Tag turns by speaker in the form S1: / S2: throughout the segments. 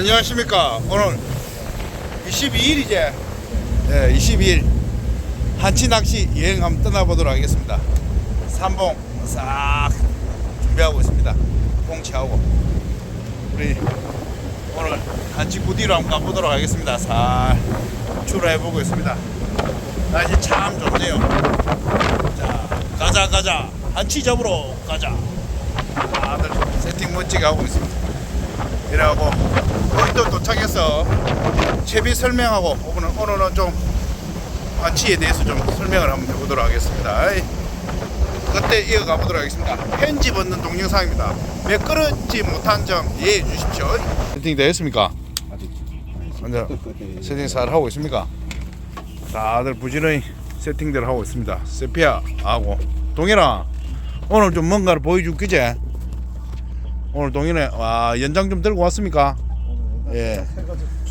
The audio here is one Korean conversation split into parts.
S1: 안녕하십니까. 오늘 22일이제. 네, 22일. 한치 낚시 여행 한번 떠나보도록 하겠습니다. 삼봉 싹 준비하고 있습니다. 봉치하고. 우리 오늘 한치 구디로 한번 가보도록 하겠습니다. 살 출하해보고 있습니다. 날씨 참 좋네요. 자, 가자, 가자. 한치 잡으러 가자. 다들 세팅 멋지게 하고 있습니다. 이라고 또 도착해서 채비 설명하고 오늘은, 오늘은 좀 한치에 대해서 좀 설명을 한번 해보도록 하겠습니다. 그때 이어가 보도록 하겠습니다. 편집 얻는 동영상입니다. 매끄럽지 못한 점 이해해 주십시오. 세팅 되었습니까? 먼저 세팅 잘 하고 있습니까? 다들 부지런히 세팅들 하고 있습니다. 세피아하고 동현아 오늘 좀 뭔가를 보여줄 끼제? 오늘 동현에 와 연장 좀 들고 왔습니까? 예.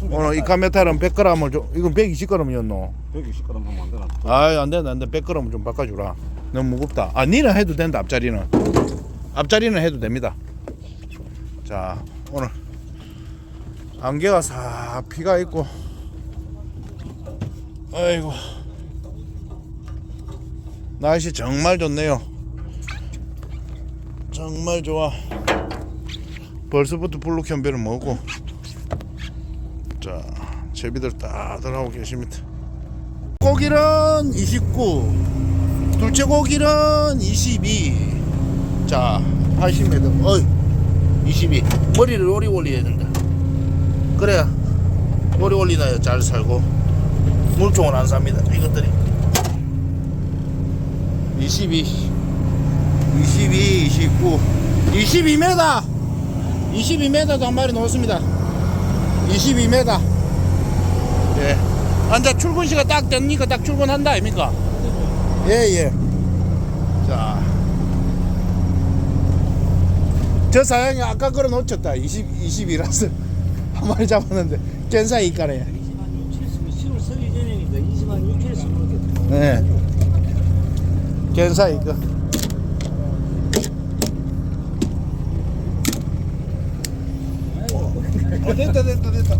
S1: 오늘 이 카 메탈은 100g을 좀 이건 120g이었노.
S2: 120g 하면 안 되나?
S1: 아이 안 된다 안 돼. 100g 좀 바꿔주라. 너무 무겁다. 아 니는 해도 된다 앞자리는. 앞자리는 해도 됩니다. 자 오늘 안개가 싹 피가 있고. 아이고 날씨 정말 좋네요. 정말 좋아. 벌써부터 블루 캠벨을 먹고. 자 제비들 다들 하고 계십니다. 고기는 29 둘째 고기는 22자 80m 어이 22 머리를 오리 올려야 된다. 그래야 오리 올리나야 잘 살고. 물총을 안 삽니다 이것들이. 22 22 29 22m 22m도 한 마리 놓습니다 22m 예. 앉아 출근 시간 딱 되니까 딱 출근한다 아닙니까? 예, 예. 자. 저 사양이 아까 걸어 놓쳤다. 20, 20이라서 한 마리 잡았는데 깬사 이까네.
S3: 20만 6천 있으면 10월 서기 전이니까 20만 6천 있으면
S1: 네. 깬사 이거.
S2: 어, 됐다 됐다 됐다.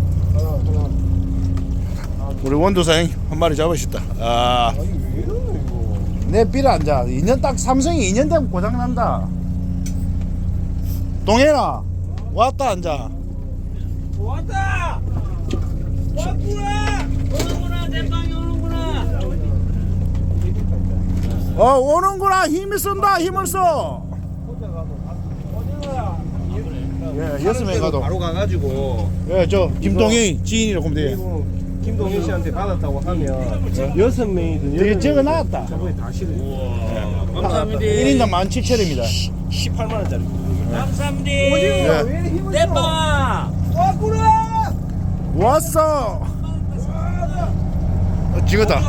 S1: 우리 원도 사양 한 마리 잡으셨다. 아,
S2: 아니 왜 이러노 이거?
S1: 내빌 앉아. 2년 딱 삼성이 2년 되면 고장 난다. 동해라 왔다 앉아.
S3: 왔다! 왔구나! 오는구나 내 방에 오는구나
S1: 어 오는구나 힘이 쓴다 힘을 써. 예 여섯 명 가도.
S2: 바로 가가지고
S1: 예, 저 김동희 지인이라고 하면 돼요.
S2: 그리고 김동희 씨한테 받았다고 하면 여섯 명이든
S1: 되게 적어 나왔다.
S2: 저번에 다 실어.
S3: 감사합니다
S1: 1인당 17,000원입니다.
S2: 18만 원짜리.
S3: 감사합니다
S1: 예.
S3: 내방
S1: 왔어. 어, 찍었다.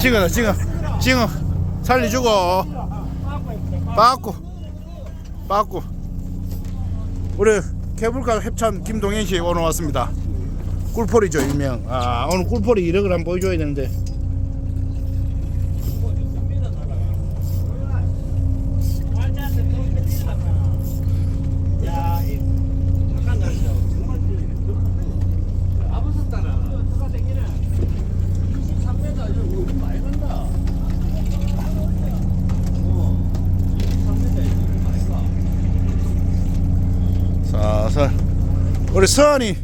S1: 찍었다, 찍어. 찍어. 살려주고. 빠꾸. 빠꾸. 우리 케이블카 협찬 김동현 씨 오늘 왔습니다. 꿀포리죠, 일명. 아, 오늘 꿀포리 1억을 한번 보여줘야 되는데. 살살. 우리 서한이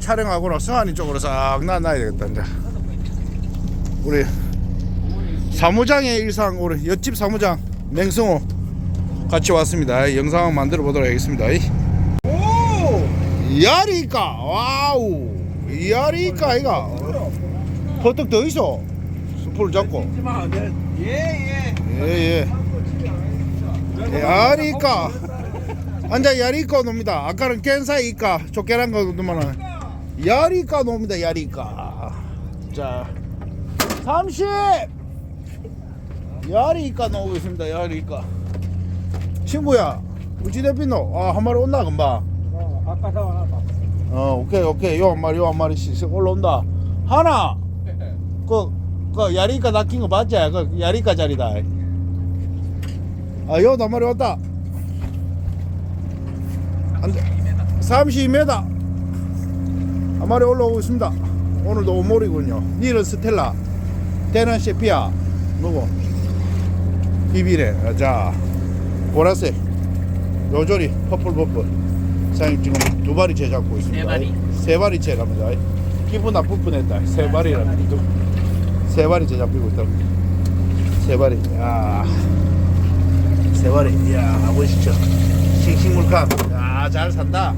S1: 촬영하고는 서한이 쪽으로 싹 나놔야 되겠다, 이제. 우리 사무장의 일상, 우리 옆집 사무장 맹성호 같이 왔습니다. 영상 만들어 보도록 하겠습니다. 오! 야리까, 와우! 야리까, 이가. 버떡 더 있어. 스프를 잡고.
S2: 예예.
S1: 예, 예. 야리까. 앉아 야리까 놉니다. 아까는 깬사이까 쫓겨난 거 놈만은 야리까 놉니다. 야리까. 자, 30. 야리까 놓고 있습니다. 야리까. 친구야, 우지 대피노. 아, 한 마리 온나 금방.
S2: 아까 다 왔다.
S1: 어, 오케이, 오케이. 요 한 마리, 요 한 마리씩 올라온다. 하나. 그, 그 야리까 낚인 거 맞지? 그 야리까 자리다. 아, 요 한 마리 왔다. 안 돼. 32m. 한 마리 올라오고 있습니다. 오늘도 오몰이군요. 니는 스텔라, 대는 세피아, 누구? 비비네. 아, 자, 보라색, 요조리, 퍼플 퍼플. 사장님 지금 두 마리째 잡고 있습니다.
S3: 세 마리.
S1: 세 마리째 갑니다. 기분 나쁠 뻔했다. 세 마리랍니다. 세 마리째 잡히고 있다. 세 마리. 야, 세 마리. 야, 보시죠. 싱싱물감. 야, 잘 산다.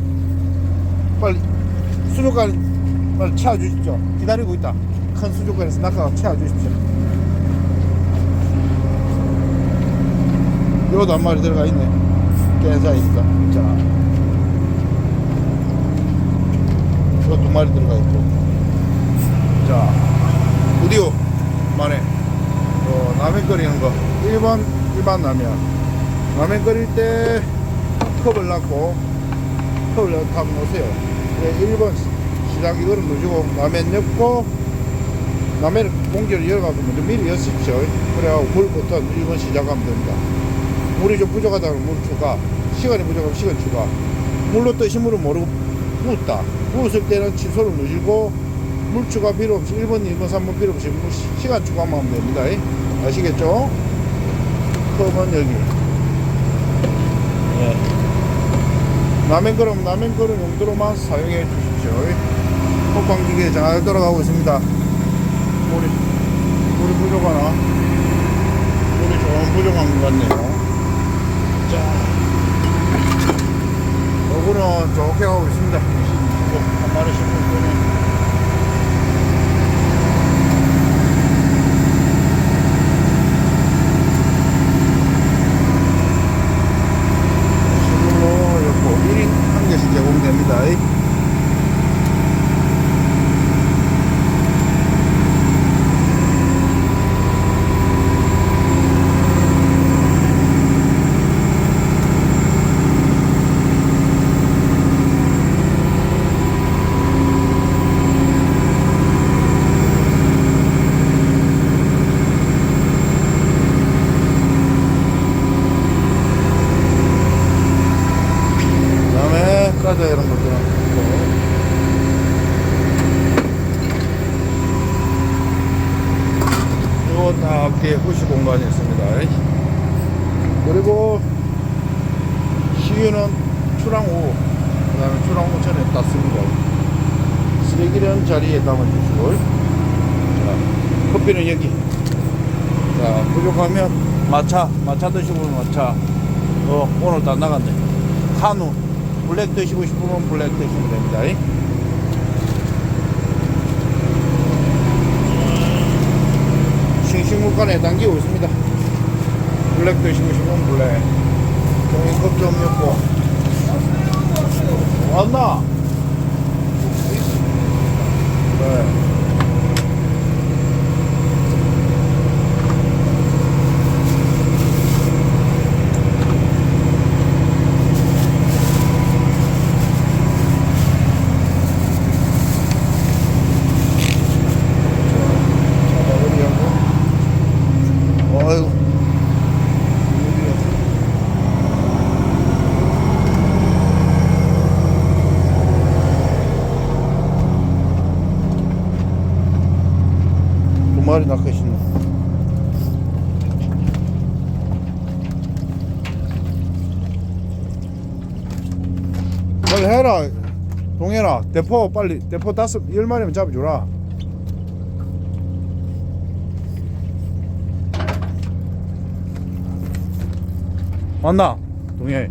S1: 빨리 수족관 빨리 채워 주십시오. 기다리고 있다. 큰 수족관에서 낚아가 채워 주십시오. 이것도 한 마리 들어가 있네. 깬사 있다. 자, 이거 두 마리 들어가 있고. 자, 드디어 만에 어, 라면 끓이는 거. 1번 일반 라면. 라면 끓일 때 컵을 놨고 넣다 놓으세요. 네, 1번 시작 이거를 누르고 라면 넣고 라면을 공기를 열어가지고 먼저 미리 여십시오. 그래갖고 물부터 1번 시작하면 됩니다. 물이 좀 부족하다면 물 추가, 시간이 부족하면 시간 추가. 물로 뜨신 물은 모르고 부었다. 부었을 때는 취소를 누르고 물 추가 필요 없이 1번, 2번, 3번 필요 없이 물 시- 시간 추가만 하면 됩니다. 아시겠죠? 컵은 여기. 예. 라면 그릇, 라면 그릇 용도로만 사용해 주십시오. 컵방기계 잘 돌아가고 있습니다. 물이, 물이 부족하나? 물이 좀 부족한 것 같네요. 자, 요거는 좋게 가고 있습니다. 뭐, 한 마리씩 먹더니. 식으로 이렇고 1인 한 개씩 제공됩니다. 과자 이런 것들은 있고. 이거 다 뒤에 후시 공간이 있습니다. 그리고 시유는 출항 후, 그 다음에 출항 후 전에 땄습니다. 쓰레기는 자리에 담아주시고, 자, 커피는 여기. 자, 부족하면 마차, 마차 드시고 마차. 어, 오늘 다 나간대. 한우, 블랙 드시고 싶으면 블랙 드시면 됩니다. 싱싱물간에 담기고 있습니다. 블랙 드시고 싶으면 블랙. 종이컵 좀 넣고. 왔나? 네. 잡아버리고. 어이구. 두 마리 낚으시네. 빨리 해라. 동현아, 대포 빨리, 대포 다섯, 열 마리면 잡아주라. 맞나? 동해.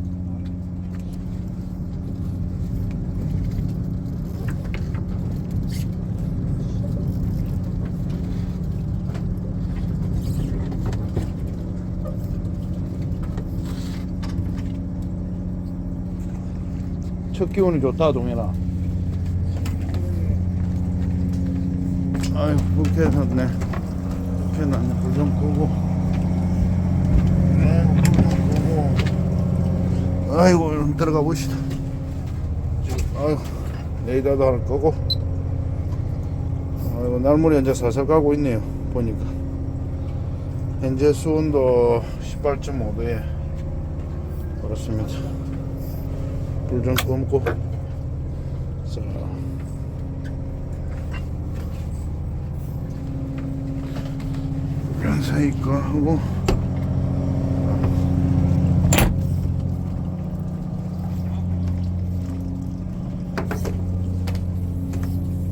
S1: 첫 기운이 좋다 동해나. 아유 불쾌했네. 불쾌났네. 불좀 끄고. 아이고 끄고. 들어가. 지금 아이고 레이더도 할 거고. 아이고 날물이 현재 살살 가고 있네요. 보니까 현재 수온도 18.5도에 그렇습니다. 불 좀 뿜고. 자. 사이 거 하고.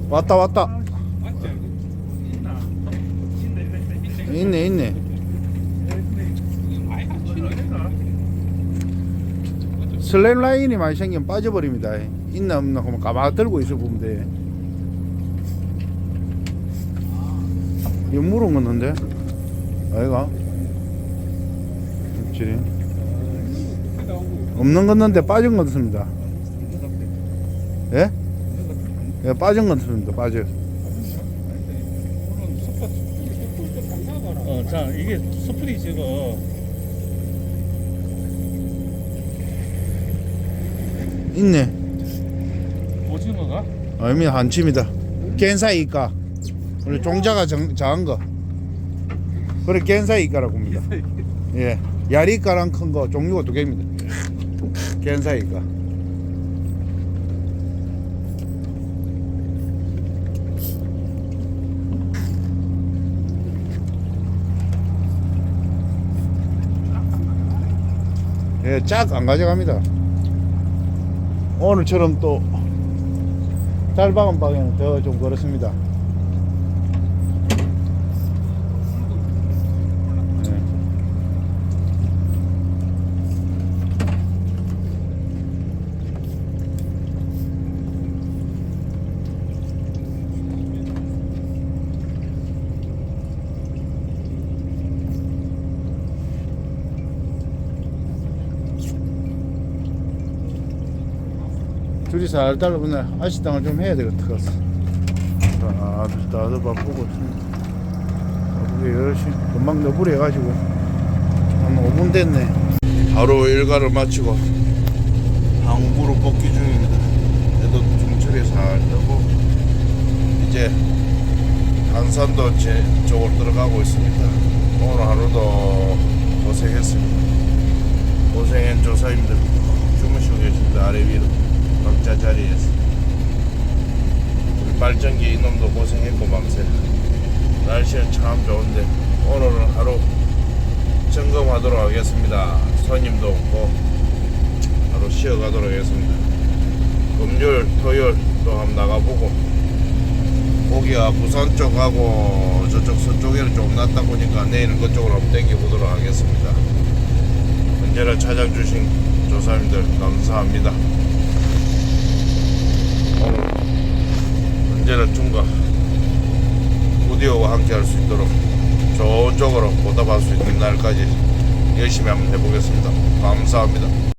S1: 왔다 왔다. 있네 있네. 슬램 라인이 많이 생기면 빠져버립니다. 있나 없나 하면 가만 들고 있어 보면 돼. 이거 물은 건데? 아이가? 입질이 없는 건데 빠진 건 습니다. 예? 예 빠진 건 습니다 빠져.
S2: 어, 자, 이게 스프리 제거
S1: 있네.
S2: 오징어가?
S1: 아니 한침이다. 겐사이까 우리 종자가 정, 작은 거. 그래 겐사이까라고 합니다. 예. 야리까랑 큰 거 종류가 두 개입니다. 겐사이까 예, 짝 안 가져갑니다. 오늘처럼 또 달방은 방에는 더 좀 그렇습니다. 네. 둘이 살달 오늘 아시당을 좀 해야 되겠다 가서. 다들 다들 바쁘고 있습니다. 바쁘게 열심히 금방 너부리 해가지고. 한 5분 됐네. 하루 일과를 마치고 항구로 복귀 중입니다. 해도 중철이 살 뜨고 이제 한산도 제 쪽으로 들어가고 있습니다. 오늘 하루도 고생했습니다. 고생한 조사님들 주무시고 계십니다. 아래 위로 각자 자리에서. 우리 발전기 이놈도 고생했고 밤새. 날씨는 참 좋은데 오늘은 하루 점검하도록 하겠습니다. 손님도 없고 하루 쉬어가도록 하겠습니다. 금요일 토요일 또 한번 나가보고 고기가 부산 쪽하고 저쪽 서쪽에는 좀 낫다 보니까 내일은 그쪽으로 한번 땡겨보도록 하겠습니다. 언제나 찾아주신 조사님들 감사합니다 언제나 중과 오디오와 함께 할 수 있도록 좋은 쪽으로 보답할 수 있는 날까지 열심히 한번 해보겠습니다. 감사합니다.